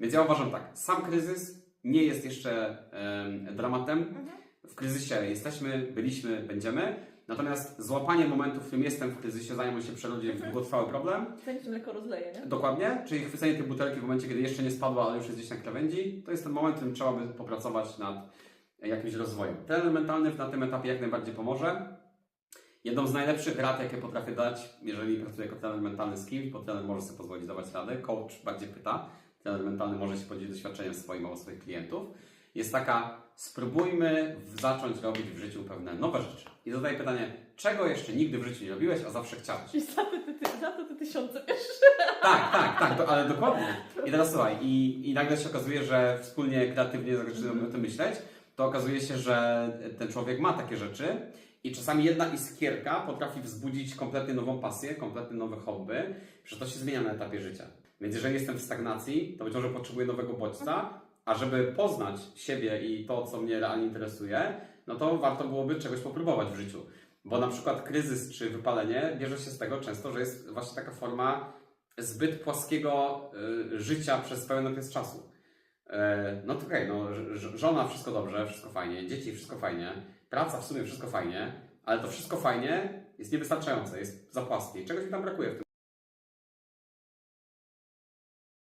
Więc ja uważam tak, sam kryzys nie jest jeszcze em, dramatem. Mhm. W kryzysie jesteśmy, byliśmy, będziemy. Natomiast złapanie momentu, w którym jestem w kryzysie, zanim on się przerodzi w Mhm. długotrwały problem, Zanim się mleko rozleje, nie? Dokładnie, czyli chwycenie tej butelki w momencie, kiedy jeszcze nie spadła, ale już jest gdzieś na krawędzi, to jest ten moment, w którym trzeba by popracować nad jakimś rozwojem. Trener mentalny na tym etapie jak najbardziej pomoże. Jedną z najlepszych rad, jakie potrafię dać, jeżeli pracuję jako trener mentalny z kimś, bo trener może sobie pozwolić dawać radę, coach bardziej pyta, trener mentalny może się podzielić doświadczeniem swoim albo swoich klientów, jest taka, spróbujmy zacząć robić w życiu pewne nowe rzeczy. I zadaję pytanie, czego jeszcze nigdy w życiu nie robiłeś, a zawsze chciałeś? Czyli za te, ty, ty, za to te tysiące, wiesz? Tak, tak, tak, to, ale dokładnie. I teraz słuchaj, i, i nagle się okazuje, że wspólnie kreatywnie zaczynamy o tym myśleć, to okazuje się, że ten człowiek ma takie rzeczy i czasami jedna iskierka potrafi wzbudzić kompletnie nową pasję, kompletnie nowe hobby, że to się zmienia na etapie życia. Więc jeżeli jestem w stagnacji, to być może potrzebuję nowego bodźca, a żeby poznać siebie i to, co mnie realnie interesuje, no to warto byłoby czegoś popróbować w życiu. Bo na przykład kryzys czy wypalenie bierze się z tego często, że jest właśnie taka forma zbyt płaskiego y, życia przez pełen okres czasu. E, no to okej, no, ż- ż- żona wszystko dobrze, wszystko fajnie, dzieci wszystko fajnie, praca w sumie wszystko fajnie, ale to wszystko fajnie jest niewystarczające, jest za płaskie. Czegoś mi tam brakuje w tym